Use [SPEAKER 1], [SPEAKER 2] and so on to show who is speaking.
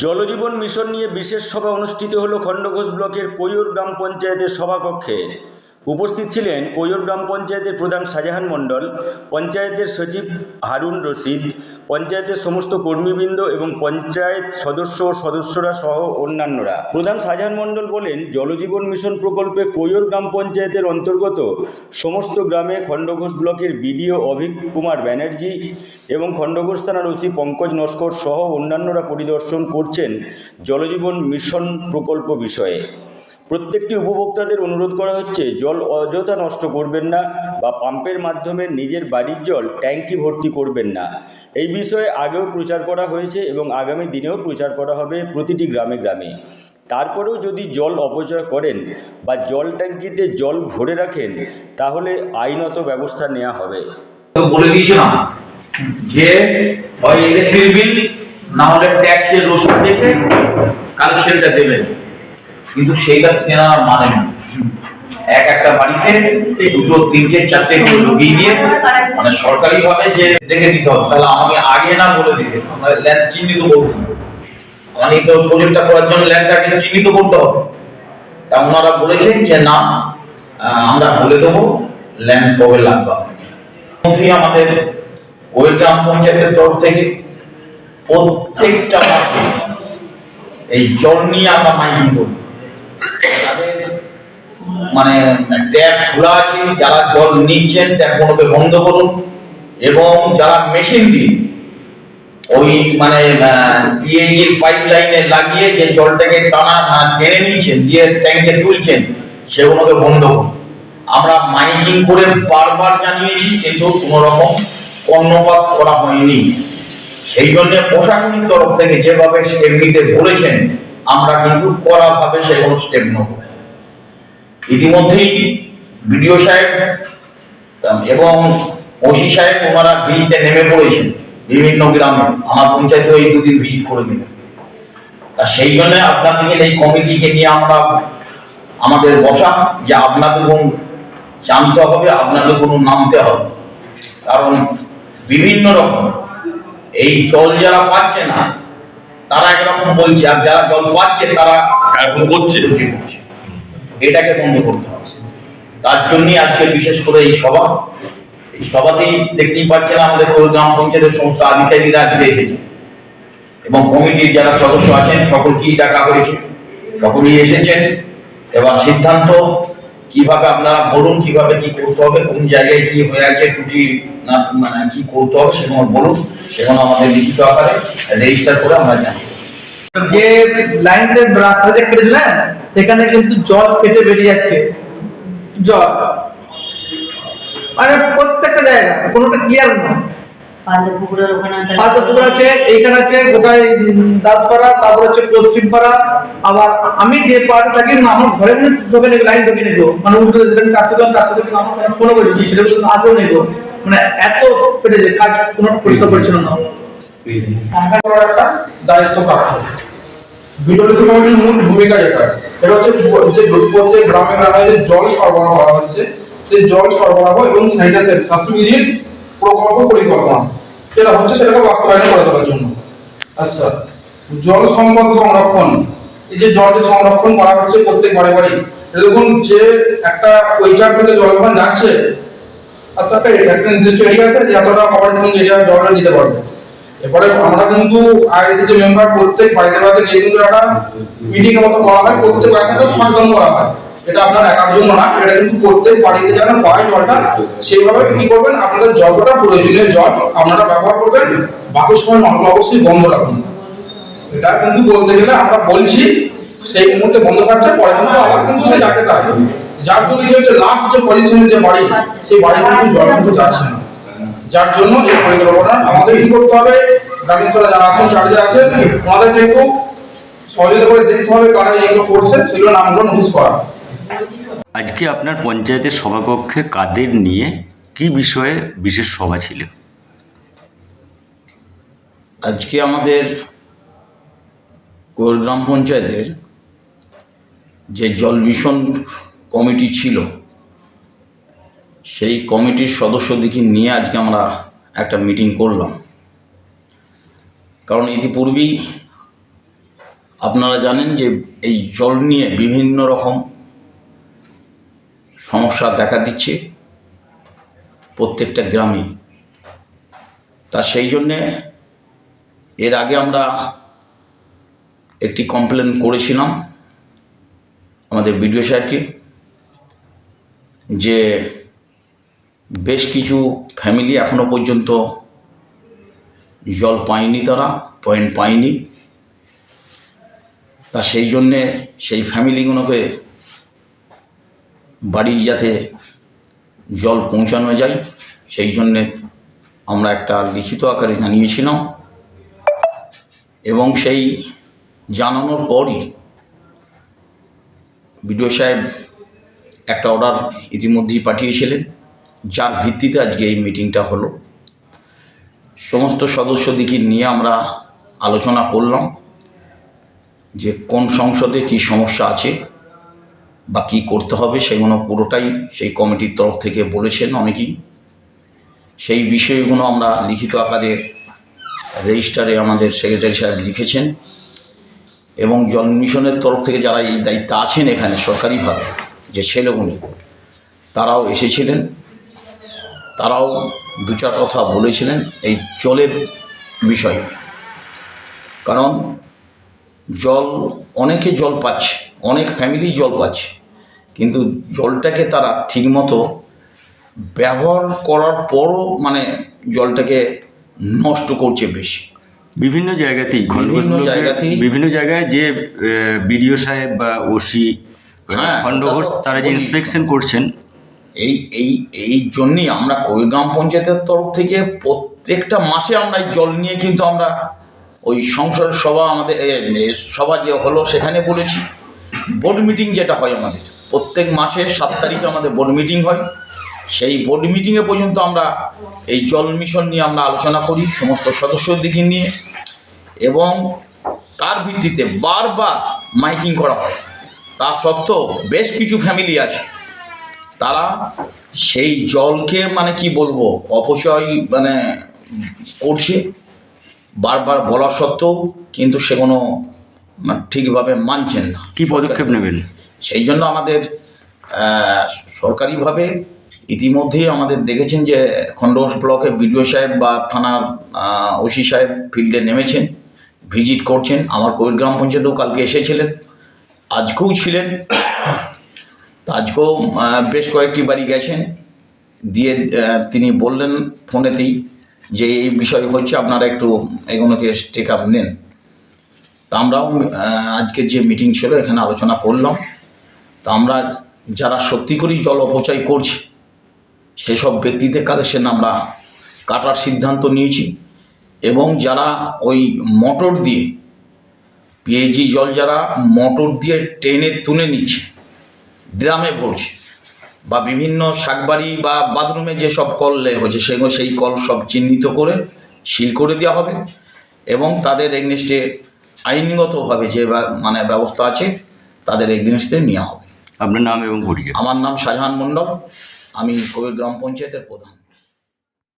[SPEAKER 1] জলজীবন mission নিয়ে বিশেষ সভা অনুষ্ঠিত হল খণ্ডঘোষ ব্লকের কৈয়ুর গ্রাম পঞ্চায়েতের সভাকক্ষে। উপস্থিত ছিলেন কৈয়র গ্রাম পঞ্চায়েতের প্রধান শাহজাহান মণ্ডল, পঞ্চায়েতের সচিব হারুন রশিদ, পঞ্চায়েতের সমস্ত কর্মীবৃন্দ এবং পঞ্চায়েত সদস্য ও সদস্যরা সহ অন্যান্যরা। প্রধান শাহজাহান মণ্ডল বলেন, জলজীবন মিশন প্রকল্পে কৈয়র গ্রাম পঞ্চায়েতের অন্তর্গত সমস্ত গ্রামে খণ্ডঘোষ ব্লকের বিডিও অভিক কুমার ব্যানার্জি এবং খণ্ডঘোষ থানার ওসি পঙ্কজ নস্কর সহ অন্যান্যরা পরিদর্শন করছেন জলজীবন মিশন প্রকল্প বিষয়ে। প্রত্যেকটি উপভোক্তাদের অনুরোধ করা হচ্ছে, জল অযথা নষ্ট করবেন না বা পাম্পের মাধ্যমে নিজের বাড়ির জল ট্যাঙ্কি ভর্তি করবেন না। এই বিষয়ে আগেও প্রচার করা হয়েছে এবং আগামী দিনেও প্রচার করা হবে প্রতিটি গ্রামে গ্রামে। তারপরেও যদি জল অপচয় করেন বা জল ট্যাঙ্কিতে জল ভরে রাখেন, তাহলে আইনত ব্যবস্থা নেওয়া হবে।
[SPEAKER 2] বলে দিয়েছিলাম যে হয় ইলেকট্রিক বিল না হলে ট্যাক্সের রসিদ দেখে কালেকশনটা দেবেন। কিন্তু সেইটা কেনার মানে না এক একটা বাড়িতে দুটো, তিনটে, চারটে করে ঢুকিয়ে দিয়ে মানে সরকারি ভাবে যে দেখে দিতে হবে, তাহলে আমাকে আগে না বলে দিতে আমরা ল্যান্ড চিহ্নিত করব। মানে তো প্রজেক্টটা করার জন্য ল্যান্ডটাকে চিহ্নিত করতে হবে। তা ওনারা বলেছেন যে না আমরা বলে দেবো ল্যান্ড কবে লাগবে মধ্যে আমাদের ওই পঞ্চায়েতের তরফ থেকে প্রত্যেকটা মাসে এই জল নিয়ে আমরা মাইকিং করি তাদের মানে ট্যাপ খোলা আছে, যারা জল নিচ্ছেন ট্যাপগুলোকে বন্ধ করুন। এবং যারা মেশিন দিয়ে ওই মানে পিএইচের পাইপ লাইনে লাগিয়ে যে জলটাকে টানা না টেনে নিচ্ছেন দিয়ে ট্যাঙ্কে তুলছেন সেগুলোকে বন্ধ করুন। আমরা মাইকিং করে বারবার জানিয়েছি কিন্তু কোনো রকম কর্ণপাত করা হয়নি। সেই জন্য প্রশাসনিক তরফ থেকে যেভাবে স্টেপ নিতে বলেছেন, আমরা কিন্তু কড়াভাবে সেগুলো স্টেপ নেব। ইতিমধ্যেই বিডিও সাহেব এবং ওসি সাহেব ওনারা ভিজিটে নেমে পড়েছেন বিভিন্ন গ্রামে। আমার পঞ্চায়েতে এই দুদিন ভিজিট করে দিলেন তা সেই জন্য আপনাদের এই কমিটিকে নিয়ে আমরা আমাদের বসা যে আপনাদের কোন জানতে হবে আপনাদের কোনো নামতে হবে। কারণ বিভিন্ন রকম এই জল যারা পাচ্ছে না তারা একরকম বলছে আর যারা জল পাচ্ছে তারা এখন করছে। করছে এটাকে বন্ধ করতে হবে। তার জন্যই আজকে বিশেষ করে এই সভা। এই সভাতেই দেখতেই পাচ্ছেন আমাদের গ্রাম পঞ্চায়েতের সমস্ত আধিকারিকরা আজকে এসেছে এবং কমিটির যারা সদস্য আছেন, সকলকেই ডাকা হয়েছে। সকলেই এসেছেন। এবার সিদ্ধান্ত, কীভাবে আপনারা বলুন, কীভাবে কি করতে হবে, কোন জায়গায় কি হয়ে আছে ত্রুটি না মানে কি করতে হবে, সেগুলো বলুন। সেগুলো আমাদের লিখিত আকারে রেজিস্টার করে আমরা জানি
[SPEAKER 3] যে লাইনটা রাস্তা কেটেছিলেন সেখানে কিন্তু জল কেটে বেরিয়ে যাচ্ছে। জল। মানে প্রত্যেকটা জায়গা কোনোটা ক্লিয়ার না। আছে এইখানে আছে দাসপাড়া তারপর হচ্ছে পশ্চিম পাড়া আবার আমি যে পাড়া থাকি না আমার ঘরে ঢোকে নেই লাইন ঢোকে মানে উল্টো দিকে কাটতে দিলাম কাটতে দিলাম আমার সাথে ফোনও করেছি সেটা কিন্তু আসেও। মানে এত কাজ কোনো পরিষ্কার পরিচ্ছন্ন না।
[SPEAKER 4] দায়িত্ব মূল ভূমিকা যেটা হচ্ছে যে জল সরবরাহ করা হচ্ছে সেই জল সরবরাহ এবং প্রকল্প পরিকল্পনা হচ্ছে তোলার জন্য আচ্ছা জল সম্পদ সংরক্ষণ এই যে জলটি সংরক্ষণ করা হচ্ছে প্রত্যেক বাড়ি এটা দেখুন যে একটা ওইটার থেকে জল যাচ্ছে আর তো একটা নির্দিষ্ট এরিয়া আছে যে এতটা কভার এরিয়া জলটা পারবে। এবারে আমরা কিন্তু আইসি যে মেম্বার প্রত্যেক বাড়িতে বাড়িতে গিয়ে কিন্তু একটা মিটিং মতো করা হয়, প্রত্যেক বাড়িতে সচেতন করা হয়। এটা আপনার একার জন্য না, এটা কিন্তু প্রত্যেক বাড়িতে যেন পায় জলটা, সেইভাবে কি করবেন? আপনাদের যতটা প্রয়োজনীয় জল, আপনারা ব্যবহার করবেন। বাকি সময় নল অবশ্যই বন্ধ রাখুন। এটা কিন্তু বলতে গেলে আমরা বলছি, সেই মুহূর্তে বন্ধ থাকছে, পরে কিন্তু আবার কিন্তু সে যাচ্ছে তাই যার জন্য লাস্ট যে পজিশনের যে বাড়ি, সেই বাড়ি কিন্তু জল কিন্তু যাচ্ছে না। যার জন্য এই পরিকল্পনা আমাদের কি করতে হবে? গ্রামীণ স্তরে যারা আছেন চার্জে আছেন আমাদের কিন্তু সহযোগিতা করে দেখতে হবে কারা এগুলো করছে সেগুলো নামগুলো নোটিশ করা।
[SPEAKER 1] আজকে আপনার পঞ্চায়েতের সভাকক্ষে কাদের নিয়ে কি বিষয়ে বিশেষ সভা ছিল?
[SPEAKER 2] আজকে আমাদের গ্রাম পঞ্চায়েতের যে জল মিশন কমিটি ছিল সেই কমিটির সদস্যদেরকে নিয়ে আজকে আমরা একটা মিটিং করলাম। কারণ ইতিপূর্বেই আপনারা জানেন যে এই জল নিয়ে বিভিন্ন রকম সমস্যা দেখা দিচ্ছে প্রত্যেকটা গ্রামে। তা সেই জন্যে এর আগে আমরা একটি কমপ্লেন করেছিলাম আমাদের বিডিও সাহেবকে যে বেশ কিছু ফ্যামিলি এখনও পর্যন্ত জল পায়নি তারা পয়েন্ট পায়নি। তা সেই জন্যে সেই ফ্যামিলিগুলোকে বাড়ি যাতে জল পৌঁছানো যায়, সেই জন্যে আমরা একটা লিখিত আকারে জানিয়েছিলাম। এবং সেই জানানোর পরই বিডিও সাহেব একটা অর্ডার ইতিমধ্যেই পাঠিয়েছিলেন। যার ভিত্তিতে আজকে এই মিটিংটা হলো। সমস্ত সদস্যদিকে নিয়ে আমরা আলোচনা করলাম যে কোন সংসদে কি সমস্যা আছে বা কী করতে হবে, সেগুলো পুরোটাই সেই কমিটির তরফ থেকে বলেছেন অনেকেই। সেই বিষয়গুলো আমরা লিখিত আকারে রেজিস্টারে আমাদের সেক্রেটারি সাহেব লিখেছেন এবং জল মিশনের তরফ থেকে যারা এই দায়িত্বে আছেন এখানে সরকারিভাবে যে ছেলেগুলি, তারাও এসেছিলেন। তারাও দু চার কথা বলেছিলেন এই জলের বিষয়ে। কারণ জল অনেকে জল পাচ্ছে অনেক ফ্যামিলি জল পাচ্ছে কিন্তু জলটাকে তারা ঠিকমতো ব্যবহার করার পরও মানে জলটাকে নষ্ট করছে বেশি।
[SPEAKER 1] বিভিন্ন জায়গাতেই
[SPEAKER 2] বিভিন্ন জায়গাতেই-
[SPEAKER 1] বিভিন্ন জায়গায় যে বিডিও সাহেব বা ওসি
[SPEAKER 2] হ্যাঁ,
[SPEAKER 1] খণ্ডঘোষ তারা যে ইন্সপেকশন করছেন
[SPEAKER 2] এই এই এই জন্যই আমরা কৈগ্রাম পঞ্চায়েতের তরফ থেকে প্রত্যেকটা মাসে আমরা এই জল নিয়ে কিন্তু আমরা ওই সংসদ সভা আমাদের সভা যে হলো সেখানে বলেছি। বোর্ড মিটিং যেটা হয় আমাদের। প্রত্যেক মাসে সাত তারিখে আমাদের বোর্ড মিটিং হয়। সেই বোর্ড মিটিংয়ে পর্যন্ত আমরা এই জল মিশন নিয়ে আমরা আলোচনা করি সমস্ত সদস্যদিকে নিয়ে। এবং তার ভিত্তিতে বারবার মাইকিং করা হয়। তা সত্ত্বেও বেশ কিছু ফ্যামিলি আছে। তারা সেই জলকে মানে কি বলব অপচয় মানে করছে। বারবার বলা সত্ত্বেও কিন্তু সেগুলো মানে ঠিকভাবে মানছেন না।
[SPEAKER 1] কি পদক্ষেপ নেবেন?
[SPEAKER 2] সেই জন্য আমাদের সরকারিভাবে ইতিমধ্যেই আমাদের দেখেছেন যে খণ্ডঘোষ ব্লকে বিডিও সাহেব বা থানার ওসি সাহেব ফিল্ডে নেমেছেন ভিজিট করছেন। আমার কৈর গ্রাম পঞ্চায়েতেও কালকে এসেছিলেন। আজকেও ছিলেন। আজকেও বেশ কয়েকটি বাড়ি গেছেন। দিয়ে তিনি বললেন ফোনেতেই যে এই বিষয় হচ্ছে আপনারা একটু এগুলোকে টেক আপ নেন। তা আমরাও আজকের যে মিটিং ছিল, এখানে আলোচনা করলাম। তা আমরা যারা সত্যি করেই জল অপচয় করছে, সেসব ব্যক্তিদের কালেকশন আমরা কাটার সিদ্ধান্ত নিয়েছি। এবং যারা ওই মোটর দিয়ে পিএইচি জল যারা মোটর দিয়ে টেনে তুলে নিচ্ছে ড্রামে ভরছে বা বিভিন্ন শাকবাড়ি বা বাথরুমে যেসব কল লে হচ্ছে সেগুলো সেই কল সব চিহ্নিত করে সিল করে দেওয়া হবে এবং তাদের এগনেস্টে আইনগতভাবে যে মানে ব্যবস্থা আছে তাদের এগনেস্টে নেওয়া হবে।
[SPEAKER 1] আপনার নাম এবং পরিচয়?
[SPEAKER 2] আমার নাম শাহজাহান মণ্ডল। আমি কবির গ্রাম পঞ্চায়েতের প্রধান।